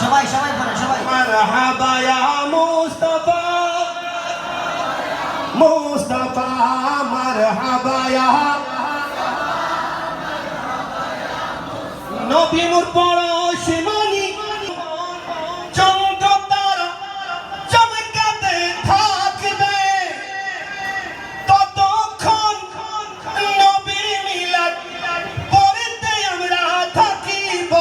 সবাই সবাই পড়ে সবাই। মারহাবা ইয়া মুস্তাফা। মুস্তাফা মারহাবা ইয়া। পড়ো শিমানি চমকাতারা চমকাতে থাকবে। ততক্ষণ নবীর মিলাদ পড়তে আমরা থাকিব।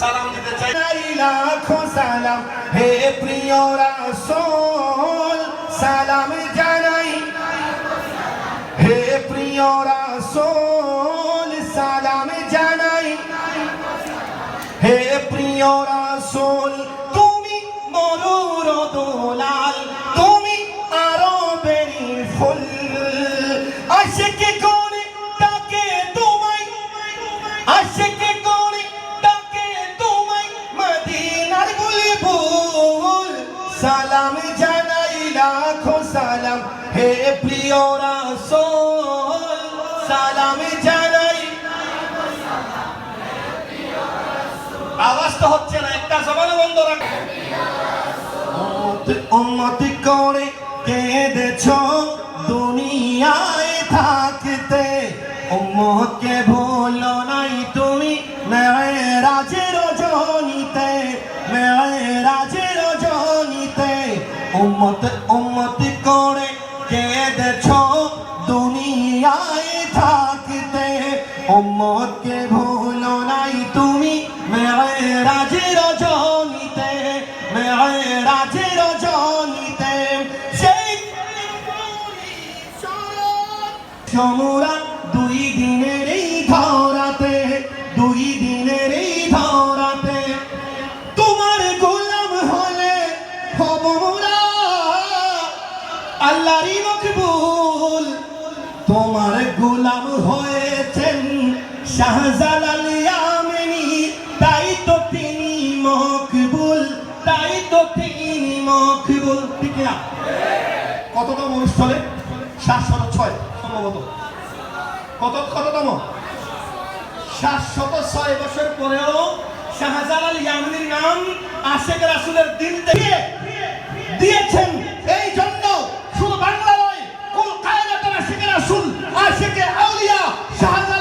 সালাম লাখো সালাম। হে প্রিয় রাসূল সালাম জানাই। হে প্রিয় রাসূল লাখো সালাম হে প্রিয় রাসূল সালাম জানাই আওয়াজ তো হচ্ছে না একটা জবানও বন্ধ রাখ উম্মত করে কেঁদেছ দুনিয়ায় থাকতে উম্মতকে উম্মত উম্মত করে কেঁদেছ দুনিয়ায় থাকতে। উম্মতকে ভুলো নাই তুমি মেয়েরাজের রজনীতে মেয়েরাজের রজনীতে সেই সমুরা দুই দিনের এই ধরাতে আল্লাহরই মকবুল। তোমার গোলাম হয়েছেন শাহজালাল ইয়ামিনী। তাই তো তিনি মকবুল, তাই তো তিনি মকবুল। ঠিক না কততম অনুষ্ঠানে? সাতশত ছয় সম্ভবত। কত কততম? সাতশত ছয় বছর পরেও শাহজালাল ইয়ামিনীর নাম আশেক রাসুলের দিন থেকে দিয়েছেন। 자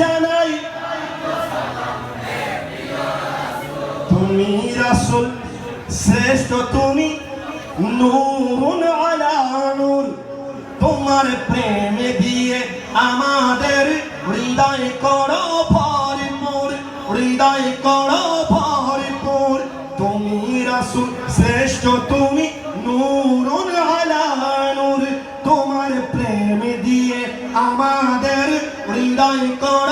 জানাই, তুমি রাসূল, শ্রেষ্ঠ তুমি, নূরুন আলা নূর। তোমার প্রেমে দিয়ে আমাদের হৃদয় করো ভরপুর, হৃদয় করো ভরপুর। তুমি রাসূল, শ্রেষ্ঠ তুমি, নূরুন আলা নূর। তোমার প্রেমে দিয়ে আমাদের হৃদয় করো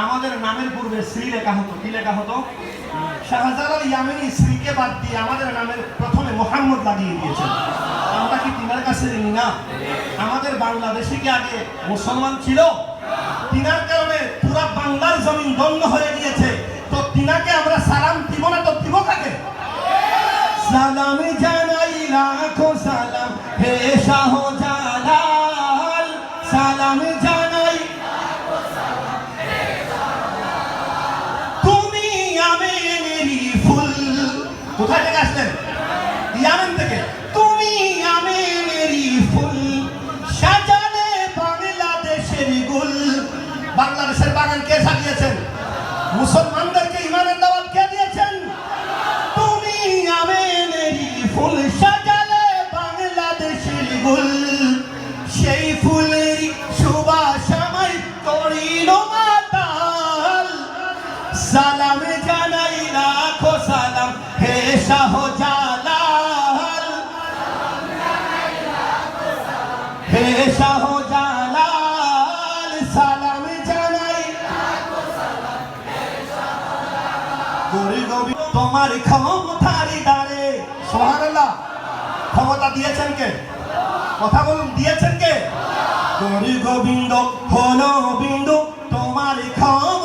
আমাদের নামের পূর্বে শ্রী লেখা হতো। কি লেখা হতো? শাহজালাল ইয়ামিনী শ্রীকে বাদ দিয়ে আমাদের নামের প্রথমে মোহাম্মদ লাগিয়ে দিয়েছেন। আমরা কি তিনার কাছে ঋণী না? আমাদের বাংলাদেশে কি আগে মুসলমান ছিল? তিনার কারণে পুরা বাংলার জমিন দণ্ড হয়ে গিয়েছে। তো তিনাকে আমরা সালাম দিব না, তো দিব কাকে? সালাম জানাই আসলেন ইয়ামেন থেকে, তুমি ইয়ামেনেরই ফুল, সাজালে বাংলাদেশের গুল। বাংলাদেশের বাগান কে সাজিয়েছেন? মুসলমানদেরকে ইমানের দাওয়াত কে দিয়েছেন? তুমি ইয়ামেনেরই ফুল হে শাহ জালাল হে শাহ জালাল সালাম জানাই তোমার ক্ষমতারি দাঁড়ে সুবহানাল্লাহ ক্ষমতা দিয়েছেন কে কথা বলুন দিয়েছেন কে গরি গোবিন্দ হলো বিন্দু তোমার ক্ষমতারি